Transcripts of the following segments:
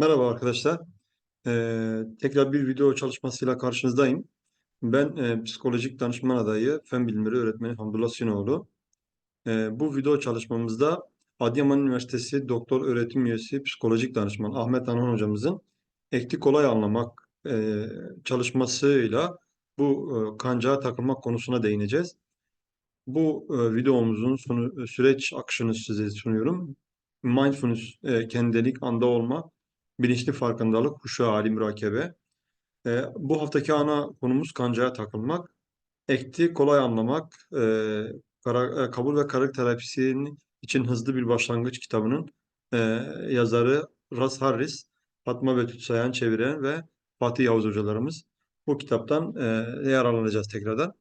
Merhaba arkadaşlar. Ee, tekrar bir video çalışmasıyla karşınızdayım. Ben e, psikolojik danışman adayı, fen bilimleri öğretmeni Hamdullah Sinoğlu. Ee, bu video çalışmamızda Adıyaman Üniversitesi Doktor Öğretim Üyesi Psikolojik Danışman Ahmet Anan hocamızın ekti kolay anlamak e, çalışmasıyla bu e, kancağa takılmak konusuna değineceğiz. Bu e, videomuzun sonu, süreç akışını size sunuyorum. Mindfulness, e, kendilik, anda olma, bilinçli farkındalık, huşu hali, mürakebe. E, bu haftaki ana konumuz kancağa takılmak. Ekti kolay anlamak, e, kara- e, kabul ve karakter terapisinin için hızlı bir başlangıç kitabının e, yazarı Ras Harris, Fatma Betül Sayan çeviren ve Fatih Yavuz hocalarımız. Bu kitaptan e, yararlanacağız tekrardan.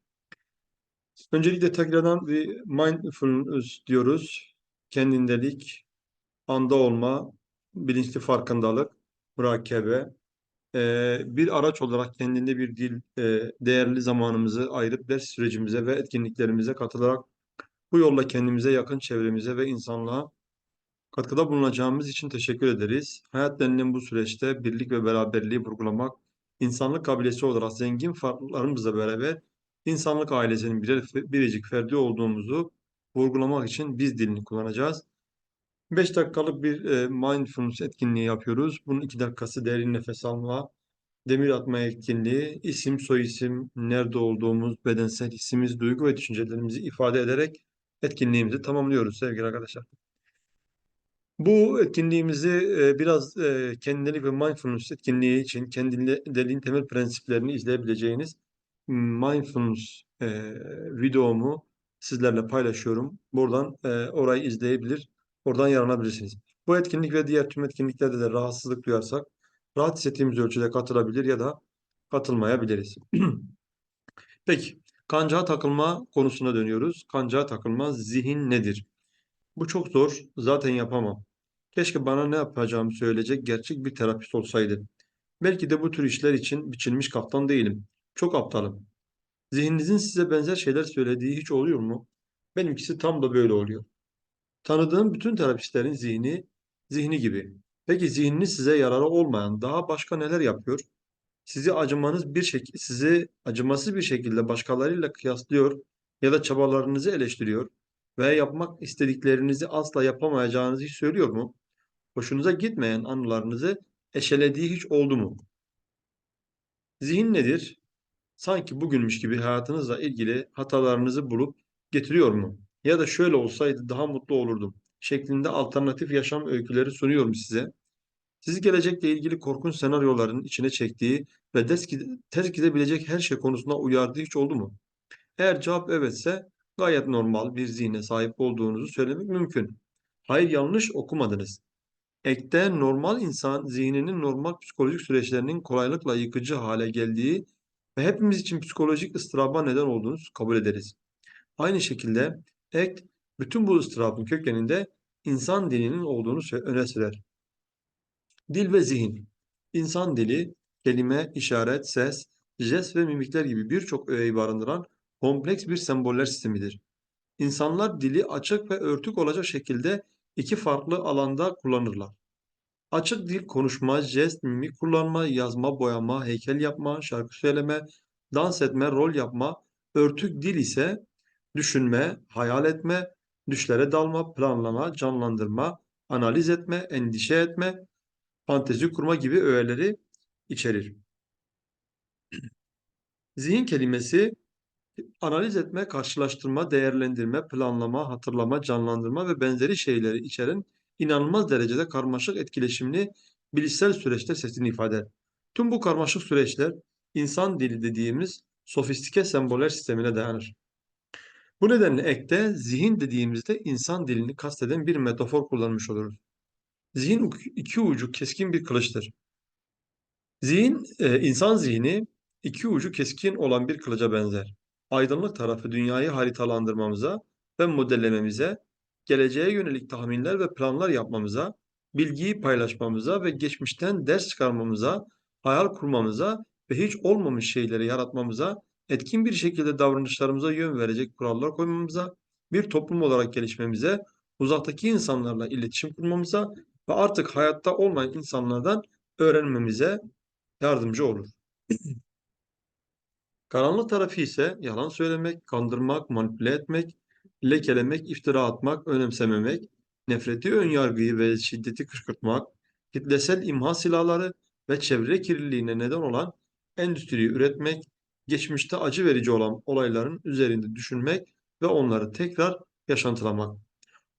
Öncelikle tekrardan bir mindfulness diyoruz. Kendindelik, anda olma, bilinçli farkındalık, murakabe. Ee, bir araç olarak kendinde bir dil, e, değerli zamanımızı ayırıp ders sürecimize ve etkinliklerimize katılarak bu yolla kendimize, yakın çevremize ve insanlığa katkıda bulunacağımız için teşekkür ederiz. Hayat denilen bu süreçte birlik ve beraberliği vurgulamak, insanlık kabilesi olarak zengin farklılıklarımızla beraber insanlık ailesinin birer, biricik ferdi olduğumuzu vurgulamak için biz dilini kullanacağız. 5 dakikalık bir e, mindfulness etkinliği yapıyoruz. Bunun 2 dakikası derin nefes alma, demir atma etkinliği, isim, soyisim, nerede olduğumuz, bedensel hissimiz, duygu ve düşüncelerimizi ifade ederek etkinliğimizi tamamlıyoruz sevgili arkadaşlar. Bu etkinliğimizi e, biraz e, kendileri ve mindfulness etkinliği için kendiliğin temel prensiplerini izleyebileceğiniz mindfulness e, videomu sizlerle paylaşıyorum. Buradan e, orayı izleyebilir, oradan yararlanabilirsiniz. Bu etkinlik ve diğer tüm etkinliklerde de rahatsızlık duyarsak rahat hissettiğimiz ölçüde katılabilir ya da katılmayabiliriz. Peki, kancağa takılma konusuna dönüyoruz. Kancağa takılma zihin nedir? Bu çok zor, zaten yapamam. Keşke bana ne yapacağımı söyleyecek gerçek bir terapist olsaydı. Belki de bu tür işler için biçilmiş kaftan değilim. Çok aptalım. Zihninizin size benzer şeyler söylediği hiç oluyor mu? Benimkisi tam da böyle oluyor. Tanıdığım bütün terapistlerin zihni, zihni gibi. Peki zihniniz size yararı olmayan daha başka neler yapıyor? Sizi acımanız bir şekilde, sizi acımasız bir şekilde başkalarıyla kıyaslıyor ya da çabalarınızı eleştiriyor veya yapmak istediklerinizi asla yapamayacağınızı söylüyor mu? Hoşunuza gitmeyen anılarınızı eşelediği hiç oldu mu? Zihin nedir? Sanki bugünmüş gibi hayatınızla ilgili hatalarınızı bulup getiriyor mu? Ya da şöyle olsaydı daha mutlu olurdum şeklinde alternatif yaşam öyküleri sunuyorum size. Sizi gelecekle ilgili korkunç senaryoların içine çektiği ve terk edebilecek her şey konusunda uyardığı hiç oldu mu? Eğer cevap evetse gayet normal bir zihne sahip olduğunuzu söylemek mümkün. Hayır yanlış okumadınız. Ekte normal insan zihninin normal psikolojik süreçlerinin kolaylıkla yıkıcı hale geldiği ve hepimiz için psikolojik ıstıraba neden olduğunu kabul ederiz. Aynı şekilde ek bütün bu ıstırabın kökeninde insan dilinin olduğunu öne sürer. Dil ve zihin. İnsan dili, kelime, işaret, ses, jest ve mimikler gibi birçok öğeyi barındıran kompleks bir semboller sistemidir. İnsanlar dili açık ve örtük olacak şekilde iki farklı alanda kullanırlar. Açık dil konuşma, jest, mimik kullanma, yazma, boyama, heykel yapma, şarkı söyleme, dans etme, rol yapma. Örtük dil ise düşünme, hayal etme, düşlere dalma, planlama, canlandırma, analiz etme, endişe etme, fantezi kurma gibi öğeleri içerir. Zihin kelimesi analiz etme, karşılaştırma, değerlendirme, planlama, hatırlama, canlandırma ve benzeri şeyleri içeren inanılmaz derecede karmaşık etkileşimli bilişsel süreçler sesini ifade eder. Tüm bu karmaşık süreçler insan dili dediğimiz sofistike semboller sistemine dayanır. Bu nedenle ekte zihin dediğimizde insan dilini kasteden bir metafor kullanmış oluruz. Zihin iki ucu keskin bir kılıçtır. Zihin, e, insan zihni iki ucu keskin olan bir kılıca benzer. Aydınlık tarafı dünyayı haritalandırmamıza ve modellememize, geleceğe yönelik tahminler ve planlar yapmamıza, bilgiyi paylaşmamıza ve geçmişten ders çıkarmamıza, hayal kurmamıza ve hiç olmamış şeyleri yaratmamıza, etkin bir şekilde davranışlarımıza yön verecek kurallar koymamıza, bir toplum olarak gelişmemize, uzaktaki insanlarla iletişim kurmamıza ve artık hayatta olmayan insanlardan öğrenmemize yardımcı olur. Karanlık tarafı ise yalan söylemek, kandırmak, manipüle etmek, lekelemek, iftira atmak, önemsememek, nefreti, önyargıyı ve şiddeti kışkırtmak, kitlesel imha silahları ve çevre kirliliğine neden olan endüstriyi üretmek, geçmişte acı verici olan olayların üzerinde düşünmek ve onları tekrar yaşantılamak.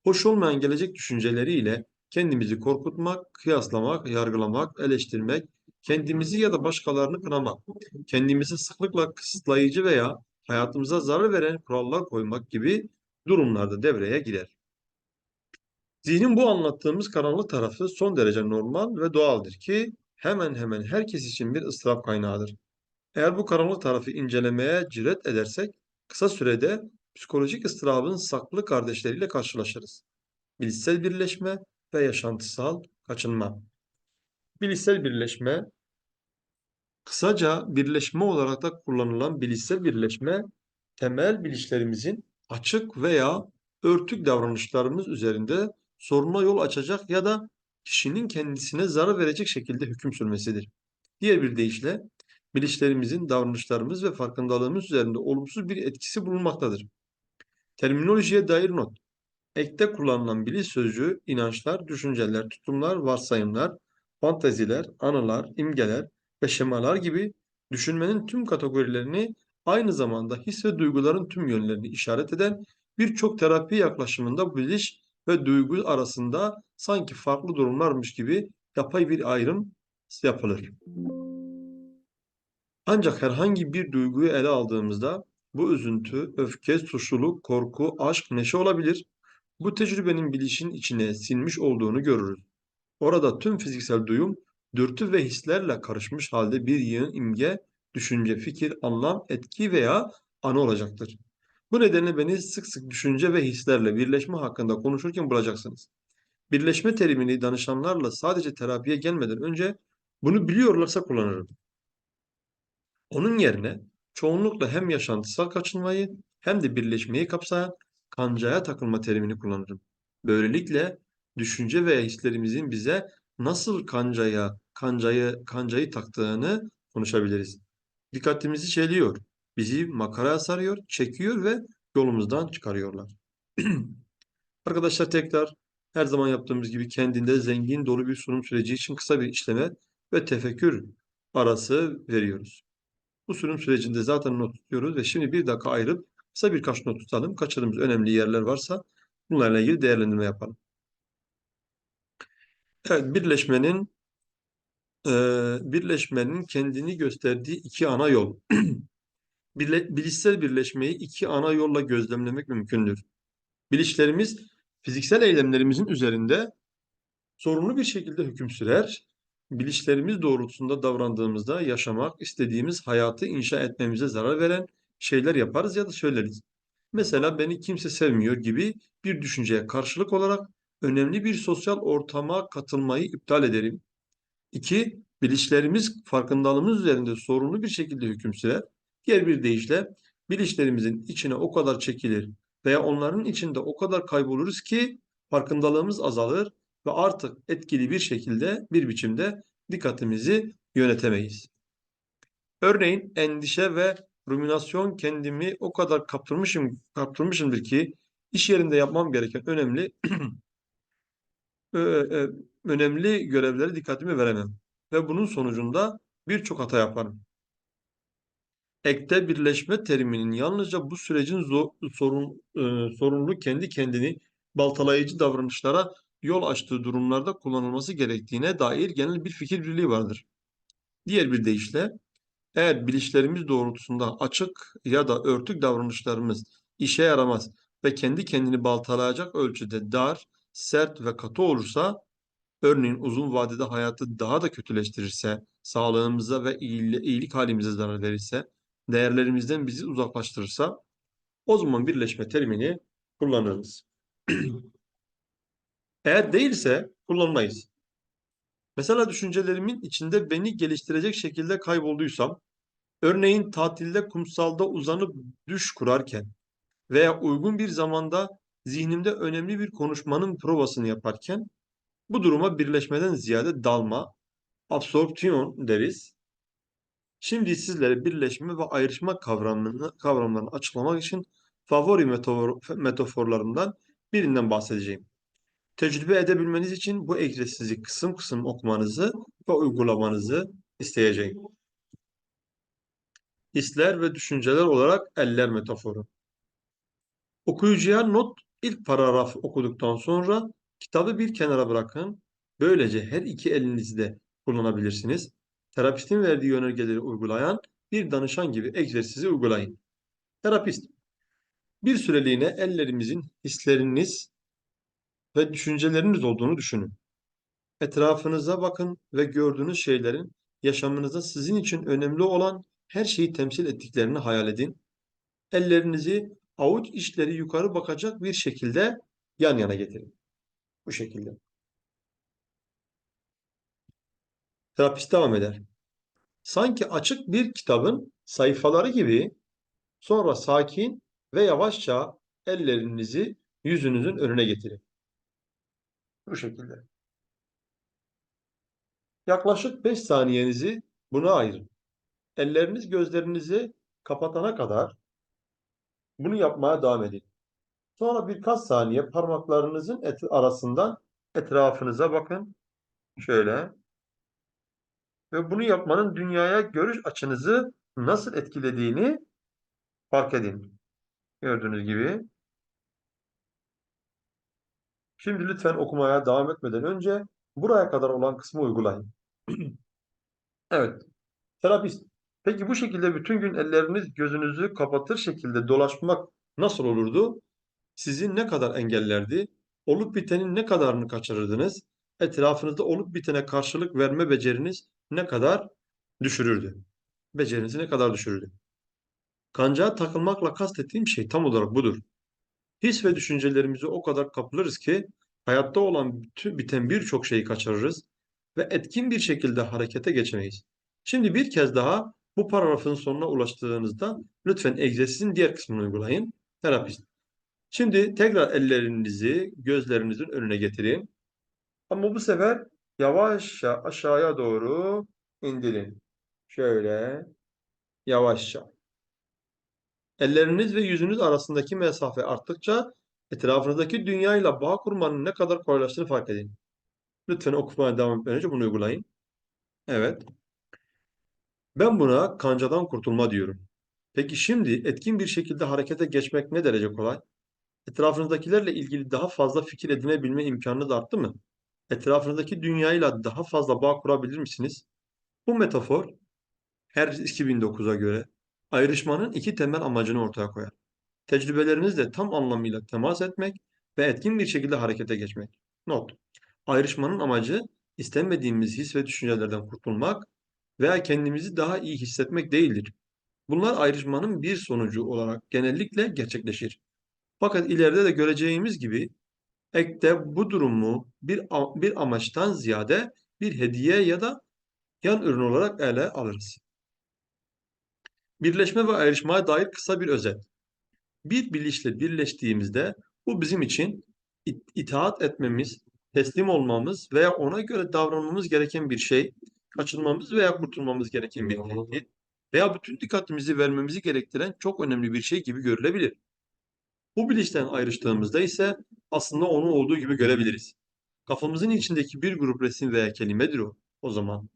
Hoş olmayan gelecek düşünceleriyle kendimizi korkutmak, kıyaslamak, yargılamak, eleştirmek, kendimizi ya da başkalarını kınamak, kendimizi sıklıkla kısıtlayıcı veya hayatımıza zarar veren kurallar koymak gibi durumlarda devreye girer. Zihnin bu anlattığımız karanlık tarafı son derece normal ve doğaldır ki hemen hemen herkes için bir ıstırap kaynağıdır. Eğer bu karanlık tarafı incelemeye cüret edersek kısa sürede psikolojik ıstırabın saklı kardeşleriyle karşılaşırız. Bilişsel birleşme ve yaşantısal kaçınma. Bilişsel birleşme, kısaca birleşme olarak da kullanılan bilişsel birleşme, temel bilişlerimizin açık veya örtük davranışlarımız üzerinde soruna yol açacak ya da kişinin kendisine zarar verecek şekilde hüküm sürmesidir. Diğer bir deyişle, bilişlerimizin davranışlarımız ve farkındalığımız üzerinde olumsuz bir etkisi bulunmaktadır. Terminolojiye dair not. Ekte kullanılan biliş sözcüğü inançlar, düşünceler, tutumlar, varsayımlar, fanteziler, anılar, imgeler ve şemalar gibi düşünmenin tüm kategorilerini aynı zamanda his ve duyguların tüm yönlerini işaret eden birçok terapi yaklaşımında biliş ve duygu arasında sanki farklı durumlarmış gibi yapay bir ayrım yapılır. Ancak herhangi bir duyguyu ele aldığımızda bu üzüntü, öfke, suçluluk, korku, aşk, neşe olabilir. Bu tecrübenin bilişin içine sinmiş olduğunu görürüz. Orada tüm fiziksel duyum, dürtü ve hislerle karışmış halde bir yığın imge, düşünce, fikir, anlam, etki veya anı olacaktır. Bu nedenle beni sık sık düşünce ve hislerle birleşme hakkında konuşurken bulacaksınız. Birleşme terimini danışanlarla sadece terapiye gelmeden önce bunu biliyorlarsa kullanırım. Onun yerine çoğunlukla hem yaşantısal kaçınmayı hem de birleşmeyi kapsayan kancaya takılma terimini kullanırım. Böylelikle düşünce veya hislerimizin bize nasıl kancaya, kancayı, kancayı taktığını konuşabiliriz. Dikkatimizi çeliyor, bizi makaraya sarıyor, çekiyor ve yolumuzdan çıkarıyorlar. Arkadaşlar tekrar her zaman yaptığımız gibi kendinde zengin dolu bir sunum süreci için kısa bir işleme ve tefekkür arası veriyoruz. Bu sunum sürecinde zaten not tutuyoruz ve şimdi bir dakika ayırıp kısa birkaç not tutalım. Kaçırdığımız önemli yerler varsa bunlarla ilgili değerlendirme yapalım. Evet, birleşmenin e, birleşmenin kendini gösterdiği iki ana yol. Birle, bilişsel birleşmeyi iki ana yolla gözlemlemek mümkündür. Bilişlerimiz fiziksel eylemlerimizin üzerinde sorumlu bir şekilde hüküm sürer. Bilişlerimiz doğrultusunda davrandığımızda yaşamak istediğimiz hayatı inşa etmemize zarar veren şeyler yaparız ya da söyleriz. Mesela beni kimse sevmiyor gibi bir düşünceye karşılık olarak önemli bir sosyal ortama katılmayı iptal ederim. İki, bilişlerimiz farkındalığımız üzerinde sorumlu bir şekilde hüküm sürer. Diğer bir deyişle bilişlerimizin içine o kadar çekilir veya onların içinde o kadar kayboluruz ki farkındalığımız azalır ve artık etkili bir şekilde bir biçimde dikkatimizi yönetemeyiz. Örneğin endişe ve ruminasyon kendimi o kadar kaptırmışım, kaptırmışımdır ki iş yerinde yapmam gereken önemli önemli görevlere dikkatimi veremem ve bunun sonucunda birçok hata yaparım. Ekte birleşme teriminin yalnızca bu sürecin sorun, e, sorumlu kendi kendini baltalayıcı davranışlara yol açtığı durumlarda kullanılması gerektiğine dair genel bir fikir birliği vardır. Diğer bir deyişle, eğer bilişlerimiz doğrultusunda açık ya da örtük davranışlarımız işe yaramaz ve kendi kendini baltalayacak ölçüde dar, sert ve katı olursa, örneğin uzun vadede hayatı daha da kötüleştirirse, sağlığımıza ve iyilik halimize zarar verirse, değerlerimizden bizi uzaklaştırırsa, o zaman birleşme terimini kullanırız. Eğer değilse kullanmayız. Mesela düşüncelerimin içinde beni geliştirecek şekilde kaybolduysam, örneğin tatilde kumsalda uzanıp düş kurarken veya uygun bir zamanda zihnimde önemli bir konuşmanın provasını yaparken Bu duruma birleşmeden ziyade dalma, absorpsiyon deriz. Şimdi sizlere birleşme ve ayrışma kavramını, kavramlarını açıklamak için favori metafor, metaforlarımdan birinden bahsedeceğim. Tecrübe edebilmeniz için bu egzersizi kısım kısım okumanızı ve uygulamanızı isteyeceğim. Hisler ve düşünceler olarak eller metaforu. Okuyucuya not ilk paragrafı okuduktan sonra kitabı bir kenara bırakın. Böylece her iki elinizi de kullanabilirsiniz. Terapistin verdiği yönergeleri uygulayan bir danışan gibi egzersizi uygulayın. Terapist, bir süreliğine ellerimizin hisleriniz ve düşünceleriniz olduğunu düşünün. Etrafınıza bakın ve gördüğünüz şeylerin yaşamınızda sizin için önemli olan her şeyi temsil ettiklerini hayal edin. Ellerinizi avuç içleri yukarı bakacak bir şekilde yan yana getirin. Bu şekilde. Terapist devam eder. Sanki açık bir kitabın sayfaları gibi sonra sakin ve yavaşça ellerinizi yüzünüzün önüne getirin. Bu şekilde. Yaklaşık 5 saniyenizi buna ayırın. Elleriniz gözlerinizi kapatana kadar bunu yapmaya devam edin. Sonra birkaç saniye parmaklarınızın eti arasından etrafınıza bakın. Şöyle. Ve bunu yapmanın dünyaya görüş açınızı nasıl etkilediğini fark edin. Gördüğünüz gibi. Şimdi lütfen okumaya devam etmeden önce buraya kadar olan kısmı uygulayın. Evet. Terapist. Peki bu şekilde bütün gün elleriniz gözünüzü kapatır şekilde dolaşmak nasıl olurdu? Sizi ne kadar engellerdi? Olup bitenin ne kadarını kaçırırdınız? Etrafınızda olup bitene karşılık verme beceriniz ne kadar düşürürdü? Becerinizi ne kadar düşürürdü? Kancağa takılmakla kastettiğim şey tam olarak budur. His ve düşüncelerimizi o kadar kapılırız ki hayatta olan bütün biten birçok şeyi kaçırırız ve etkin bir şekilde harekete geçemeyiz. Şimdi bir kez daha bu paragrafın sonuna ulaştığınızda lütfen egzersizin diğer kısmını uygulayın. Terapist. Şimdi tekrar ellerinizi gözlerinizin önüne getirin. Ama bu sefer yavaşça aşağıya doğru indirin. Şöyle yavaşça. Elleriniz ve yüzünüz arasındaki mesafe arttıkça etrafınızdaki dünyayla bağ kurmanın ne kadar kolaylaştığını fark edin. Lütfen okumaya devam etmeden önce bunu uygulayın. Evet. Ben buna kancadan kurtulma diyorum. Peki şimdi etkin bir şekilde harekete geçmek ne derece kolay? Etrafınızdakilerle ilgili daha fazla fikir edinebilme imkanınız arttı mı? Etrafınızdaki dünyayla daha fazla bağ kurabilir misiniz? Bu metafor her 2009'a göre ayrışmanın iki temel amacını ortaya koyar. Tecrübelerinizle tam anlamıyla temas etmek ve etkin bir şekilde harekete geçmek. Not. Ayrışmanın amacı istemediğimiz his ve düşüncelerden kurtulmak veya kendimizi daha iyi hissetmek değildir. Bunlar ayrışmanın bir sonucu olarak genellikle gerçekleşir. Fakat ileride de göreceğimiz gibi ekte bu durumu bir, bir amaçtan ziyade bir hediye ya da yan ürün olarak ele alırız. Birleşme ve ayrışmaya dair kısa bir özet. Bir bilinçle birleştiğimizde bu bizim için itaat etmemiz, teslim olmamız veya ona göre davranmamız gereken bir şey, kaçınmamız veya kurtulmamız gereken bir tehdit veya bütün dikkatimizi vermemizi gerektiren çok önemli bir şey gibi görülebilir. Bu bilinçten ayrıştığımızda ise aslında onu olduğu gibi görebiliriz. Kafamızın içindeki bir grup resim veya kelimedir o. O zaman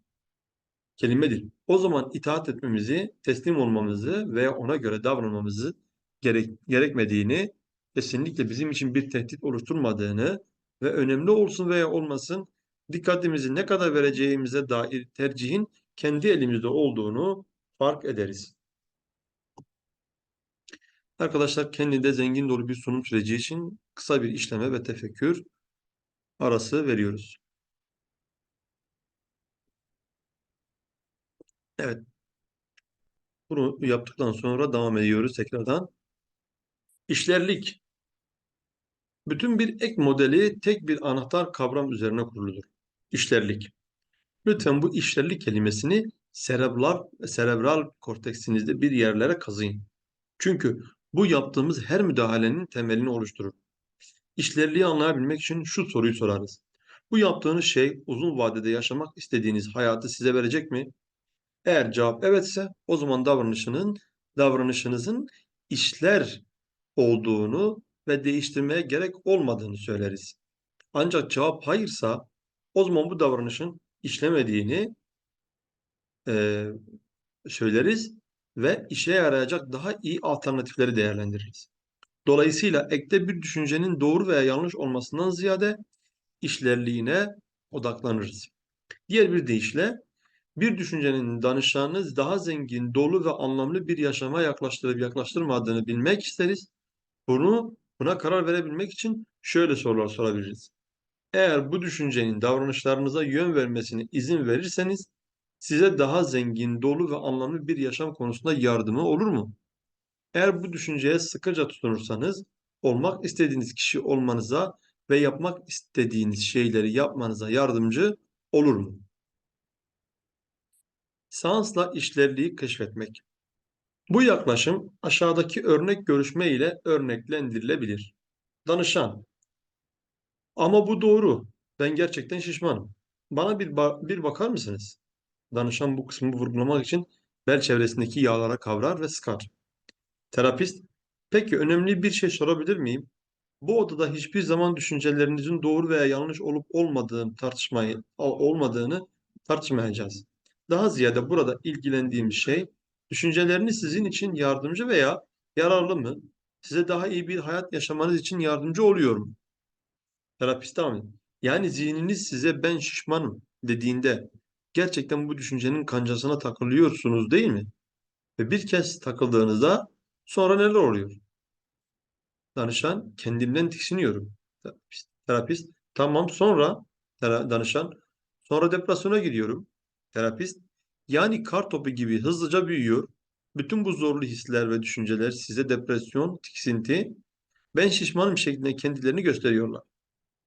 kelimedir. O zaman itaat etmemizi, teslim olmamızı veya ona göre davranmamızı gerek, gerekmediğini, kesinlikle bizim için bir tehdit oluşturmadığını ve önemli olsun veya olmasın dikkatimizi ne kadar vereceğimize dair tercihin kendi elimizde olduğunu fark ederiz. Arkadaşlar kendinde zengin dolu bir sunum süreci için kısa bir işleme ve tefekkür arası veriyoruz. Evet. Bunu yaptıktan sonra devam ediyoruz tekrardan. İşlerlik. Bütün bir ek modeli tek bir anahtar kavram üzerine kuruludur. İşlerlik. Lütfen bu işlerlik kelimesini serebral, serebral korteksinizde bir yerlere kazıyın. Çünkü bu yaptığımız her müdahalenin temelini oluşturur. İşlerliği anlayabilmek için şu soruyu sorarız. Bu yaptığınız şey uzun vadede yaşamak istediğiniz hayatı size verecek mi? Eğer cevap evetse o zaman davranışının davranışınızın işler olduğunu ve değiştirmeye gerek olmadığını söyleriz. Ancak cevap hayırsa o zaman bu davranışın işlemediğini e, söyleriz ve işe yarayacak daha iyi alternatifleri değerlendiririz. Dolayısıyla ekte bir düşüncenin doğru veya yanlış olmasından ziyade işlerliğine odaklanırız. Diğer bir deyişle bir düşüncenin danışanı daha zengin, dolu ve anlamlı bir yaşama yaklaştırıp yaklaştırmadığını bilmek isteriz. Bunu buna karar verebilmek için şöyle sorular sorabiliriz. Eğer bu düşüncenin davranışlarınıza yön vermesine izin verirseniz size daha zengin, dolu ve anlamlı bir yaşam konusunda yardımı olur mu? Eğer bu düşünceye sıkıca tutunursanız olmak istediğiniz kişi olmanıza ve yapmak istediğiniz şeyleri yapmanıza yardımcı olur mu? Seansla işlevliği keşfetmek. Bu yaklaşım aşağıdaki örnek görüşme ile örneklendirilebilir. Danışan. Ama bu doğru. Ben gerçekten şişmanım. Bana bir, ba- bir bakar mısınız? Danışan bu kısmı vurgulamak için bel çevresindeki yağlara kavrar ve sıkar. Terapist. Peki önemli bir şey sorabilir miyim? Bu odada hiçbir zaman düşüncelerinizin doğru veya yanlış olup olmadığını tartışmayı olmadığını tartışmayacağız. Daha ziyade burada ilgilendiğimiz şey düşünceleriniz sizin için yardımcı veya yararlı mı? Size daha iyi bir hayat yaşamanız için yardımcı oluyor mu? Terapist devam Yani zihniniz size ben şişmanım dediğinde gerçekten bu düşüncenin kancasına takılıyorsunuz değil mi? Ve bir kez takıldığınızda sonra neler oluyor? Danışan kendimden tiksiniyorum. Terapist, terapist tamam sonra danışan sonra depresyona gidiyorum. Terapist yani kar topu gibi hızlıca büyüyor. Bütün bu zorlu hisler ve düşünceler size depresyon, tiksinti, ben şişmanım şeklinde kendilerini gösteriyorlar.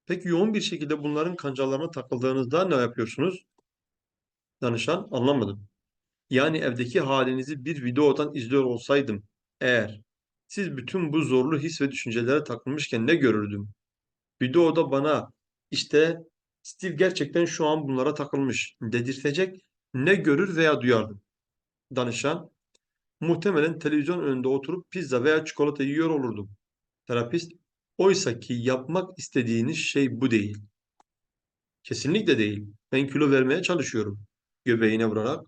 Peki yoğun bir şekilde bunların kancalarına takıldığınızda ne yapıyorsunuz? Danışan anlamadım. Yani evdeki halinizi bir videodan izliyor olsaydım eğer siz bütün bu zorlu his ve düşüncelere takılmışken ne görürdüm? Videoda bana işte Steve gerçekten şu an bunlara takılmış dedirtecek ne görür veya duyardım? Danışan muhtemelen televizyon önünde oturup pizza veya çikolata yiyor olurdum. Terapist oysa ki yapmak istediğiniz şey bu değil. Kesinlikle değil. Ben kilo vermeye çalışıyorum. Göbeğine vurarak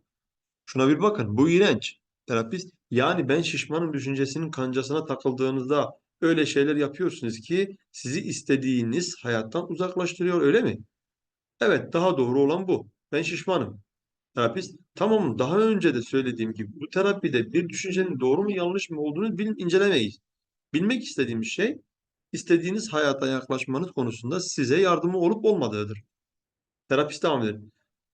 Şuna bir bakın, bu iğrenç. Terapist, yani ben şişmanım düşüncesinin kancasına takıldığınızda öyle şeyler yapıyorsunuz ki sizi istediğiniz hayattan uzaklaştırıyor, öyle mi? Evet, daha doğru olan bu. Ben şişmanım. Terapist, tamam daha önce de söylediğim gibi bu terapide bir düşüncenin doğru mu yanlış mı olduğunu bil, incelemeyiz. Bilmek istediğimiz şey, istediğiniz hayata yaklaşmanız konusunda size yardımı olup olmadığıdır. Terapist devam eder.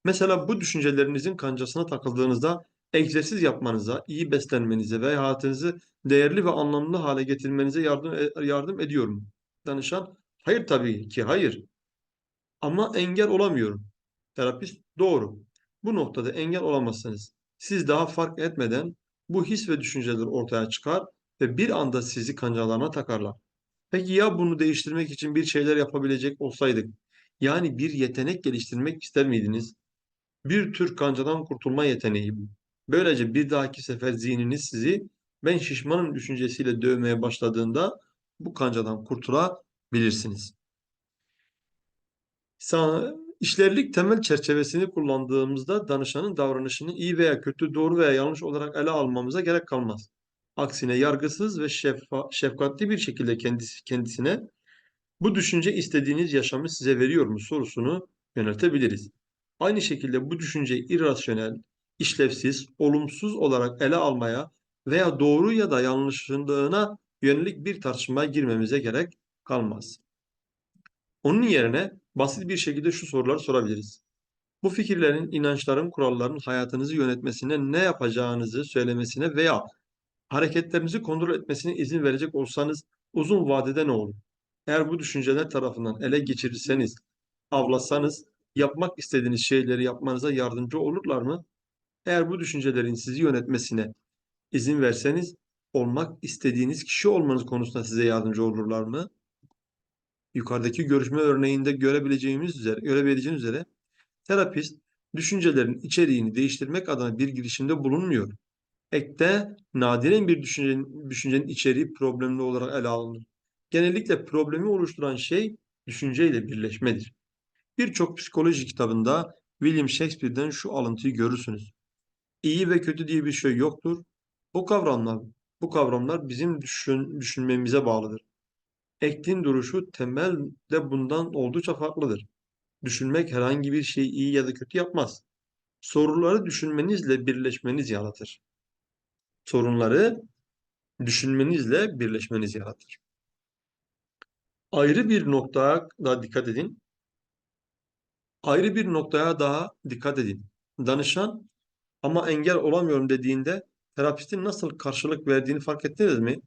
Mesela bu düşüncelerinizin kancasına takıldığınızda egzersiz yapmanıza, iyi beslenmenize ve hayatınızı değerli ve anlamlı hale getirmenize yardım e, yardım ediyorum. Danışan, hayır tabii ki hayır. Ama engel olamıyorum. Terapist, doğru. Bu noktada engel olamazsınız. Siz daha fark etmeden bu his ve düşünceler ortaya çıkar ve bir anda sizi kancalarına takarlar. Peki ya bunu değiştirmek için bir şeyler yapabilecek olsaydık? Yani bir yetenek geliştirmek ister miydiniz? Bir tür kancadan kurtulma yeteneği bu. Böylece bir dahaki sefer zihniniz sizi ben şişmanım düşüncesiyle dövmeye başladığında bu kancadan kurtulabilirsiniz. İşlerlik temel çerçevesini kullandığımızda danışanın davranışını iyi veya kötü, doğru veya yanlış olarak ele almamıza gerek kalmaz. Aksine yargısız ve şeffa, şefkatli bir şekilde kendisi, kendisine bu düşünce istediğiniz yaşamı size veriyor mu sorusunu yöneltebiliriz. Aynı şekilde bu düşünceyi irrasyonel, işlevsiz, olumsuz olarak ele almaya veya doğru ya da yanlışlığına yönelik bir tartışmaya girmemize gerek kalmaz. Onun yerine basit bir şekilde şu soruları sorabiliriz. Bu fikirlerin, inançların, kuralların hayatınızı yönetmesine, ne yapacağınızı söylemesine veya hareketlerinizi kontrol etmesine izin verecek olsanız uzun vadede ne olur? Eğer bu düşünceler tarafından ele geçirirseniz, avlasanız, yapmak istediğiniz şeyleri yapmanıza yardımcı olurlar mı? Eğer bu düşüncelerin sizi yönetmesine izin verseniz, olmak istediğiniz kişi olmanız konusunda size yardımcı olurlar mı? Yukarıdaki görüşme örneğinde görebileceğimiz üzere, görebileceğiniz üzere terapist düşüncelerin içeriğini değiştirmek adına bir girişimde bulunmuyor. Ekte nadiren bir düşüncenin, düşüncenin içeriği problemli olarak ele alınır. Genellikle problemi oluşturan şey düşünceyle birleşmedir. Birçok psikoloji kitabında William Shakespeare'den şu alıntıyı görürsünüz. İyi ve kötü diye bir şey yoktur. Bu kavramlar, bu kavramlar bizim düşün, düşünmemize bağlıdır. Ektin duruşu temelde bundan oldukça farklıdır. Düşünmek herhangi bir şeyi iyi ya da kötü yapmaz. Soruları düşünmenizle birleşmeniz yaratır. Sorunları düşünmenizle birleşmeniz yaratır. Ayrı bir noktaya da dikkat edin. Ayrı bir noktaya daha dikkat edin. Danışan ama engel olamıyorum dediğinde terapistin nasıl karşılık verdiğini fark ettiniz mi?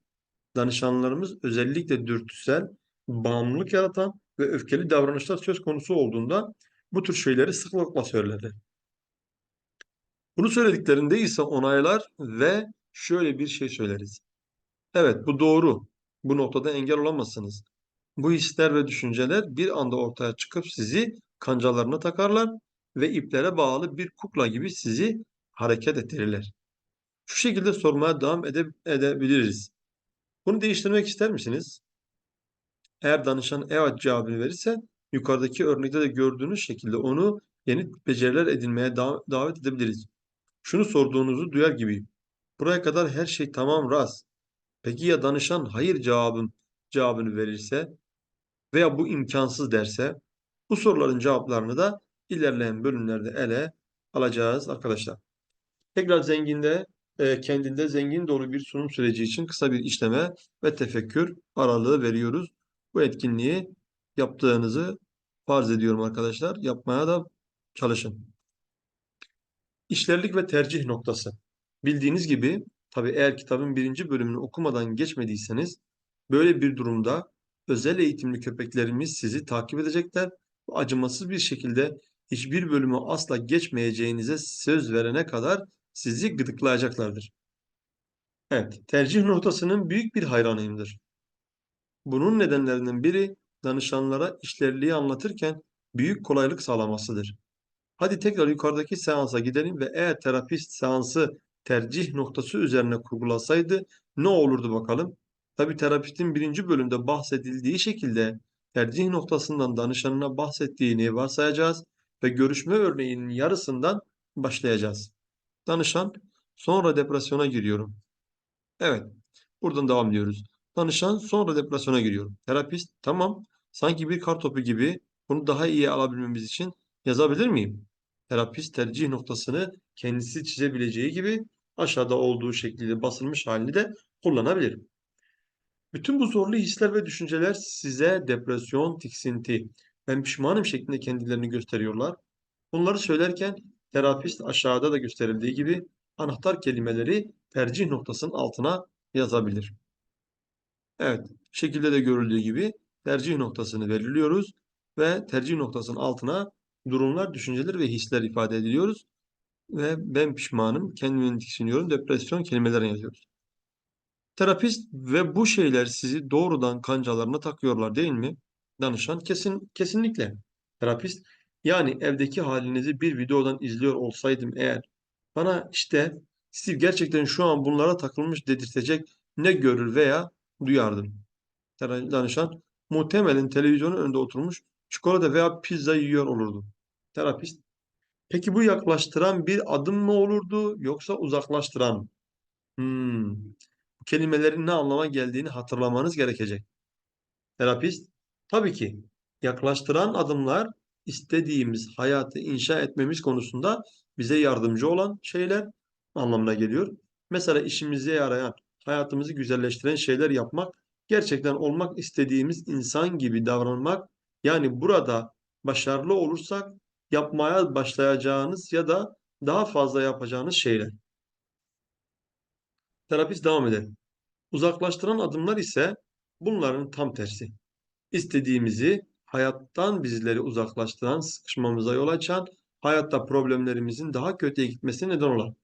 Danışanlarımız özellikle dürtüsel, bağımlılık yaratan ve öfkeli davranışlar söz konusu olduğunda bu tür şeyleri sıklıkla söylerler. Bunu söylediklerinde ise onaylar ve şöyle bir şey söyleriz. Evet, bu doğru. Bu noktada engel olamazsınız. Bu hisler ve düşünceler bir anda ortaya çıkıp sizi kancalarına takarlar ve iplere bağlı bir kukla gibi sizi hareket ettirirler. Şu şekilde sormaya devam ede- edebiliriz. Bunu değiştirmek ister misiniz? Eğer danışan evet cevabını verirse yukarıdaki örnekte de gördüğünüz şekilde onu yeni beceriler edinmeye da- davet edebiliriz. Şunu sorduğunuzu duyar gibiyim. Buraya kadar her şey tamam Raz. Peki ya danışan hayır cevabım cevabını verirse veya bu imkansız derse bu soruların cevaplarını da ilerleyen bölümlerde ele alacağız arkadaşlar. Tekrar zenginde e, kendinde zengin dolu bir sunum süreci için kısa bir işleme ve tefekkür aralığı veriyoruz. Bu etkinliği yaptığınızı farz ediyorum arkadaşlar. Yapmaya da çalışın. İşlerlik ve tercih noktası. Bildiğiniz gibi tabii eğer kitabın birinci bölümünü okumadan geçmediyseniz böyle bir durumda özel eğitimli köpeklerimiz sizi takip edecekler acımasız bir şekilde hiçbir bölümü asla geçmeyeceğinize söz verene kadar sizi gıdıklayacaklardır. Evet, tercih noktasının büyük bir hayranıyımdır. Bunun nedenlerinden biri danışanlara işlerliği anlatırken büyük kolaylık sağlamasıdır. Hadi tekrar yukarıdaki seansa gidelim ve eğer terapist seansı tercih noktası üzerine kurgulasaydı ne olurdu bakalım? Tabii terapistin birinci bölümde bahsedildiği şekilde tercih noktasından danışanına bahsettiğini varsayacağız ve görüşme örneğinin yarısından başlayacağız. Danışan, sonra depresyona giriyorum. Evet, buradan devam ediyoruz. Danışan, sonra depresyona giriyorum. Terapist, tamam, sanki bir kartopu gibi bunu daha iyi alabilmemiz için yazabilir miyim? Terapist tercih noktasını kendisi çizebileceği gibi aşağıda olduğu şekilde basılmış halini de kullanabilir. Bütün bu zorlu hisler ve düşünceler size depresyon, tiksinti, ben pişmanım şeklinde kendilerini gösteriyorlar. Bunları söylerken terapist aşağıda da gösterildiği gibi anahtar kelimeleri tercih noktasının altına yazabilir. Evet, şekilde de görüldüğü gibi tercih noktasını belirliyoruz ve tercih noktasının altına durumlar, düşünceler ve hisler ifade ediliyoruz. Ve ben pişmanım, kendimi tiksiniyorum, depresyon kelimelerini yazıyoruz. Terapist ve bu şeyler sizi doğrudan kancalarına takıyorlar değil mi? Danışan kesin kesinlikle. Terapist yani evdeki halinizi bir videodan izliyor olsaydım eğer bana işte Steve gerçekten şu an bunlara takılmış dedirtecek ne görür veya duyardım. Danışan muhtemelen televizyonun önünde oturmuş çikolata veya pizza yiyor olurdu. Terapist peki bu yaklaştıran bir adım mı olurdu yoksa uzaklaştıran? Hmm. Bu kelimelerin ne anlama geldiğini hatırlamanız gerekecek. Terapist, tabii ki yaklaştıran adımlar istediğimiz hayatı inşa etmemiz konusunda bize yardımcı olan şeyler anlamına geliyor. Mesela işimize yarayan, hayatımızı güzelleştiren şeyler yapmak, gerçekten olmak istediğimiz insan gibi davranmak, yani burada başarılı olursak yapmaya başlayacağınız ya da daha fazla yapacağınız şeyler. Terapist devam eder. Uzaklaştıran adımlar ise bunların tam tersi. İstediğimizi hayattan bizleri uzaklaştıran, sıkışmamıza yol açan, hayatta problemlerimizin daha kötüye gitmesine neden olan.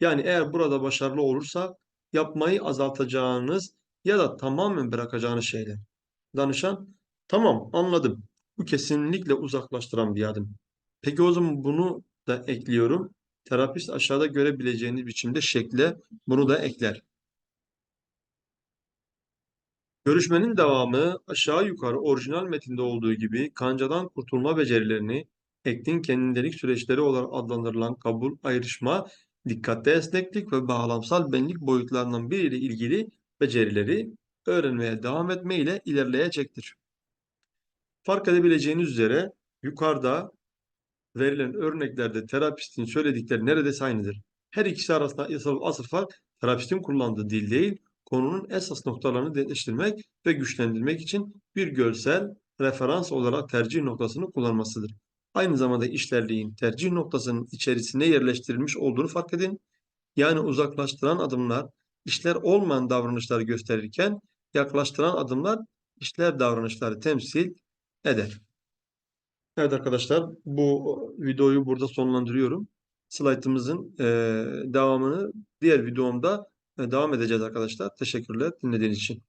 Yani eğer burada başarılı olursak yapmayı azaltacağınız ya da tamamen bırakacağınız şeyler. Danışan, Tamam, anladım. Bu kesinlikle uzaklaştıran bir adım. Peki o zaman bunu da ekliyorum. Terapist aşağıda görebileceğiniz biçimde şekle bunu da ekler. Görüşmenin devamı aşağı yukarı orijinal metinde olduğu gibi kancadan kurtulma becerilerini, Ektin kendindelik süreçleri olarak adlandırılan kabul, ayrışma, dikkatte esneklik ve bağlamsal benlik boyutlarından biriyle ilgili becerileri öğrenmeye devam etme ile ilerleyecektir. Fark edebileceğiniz üzere yukarıda verilen örneklerde terapistin söyledikleri neredeyse aynıdır. Her ikisi arasında asıl fark terapistin kullandığı dil değil, konunun esas noktalarını netleştirmek ve güçlendirmek için bir görsel referans olarak tercih noktasını kullanmasıdır. Aynı zamanda işlerliğin tercih noktasının içerisine yerleştirilmiş olduğunu fark edin. Yani uzaklaştıran adımlar işler olmayan davranışları gösterirken yaklaştıran adımlar işler davranışları temsil eder. Evet arkadaşlar bu videoyu burada sonlandırıyorum. Slaytımızın e, devamını diğer videomda devam edeceğiz arkadaşlar. Teşekkürler dinlediğiniz için.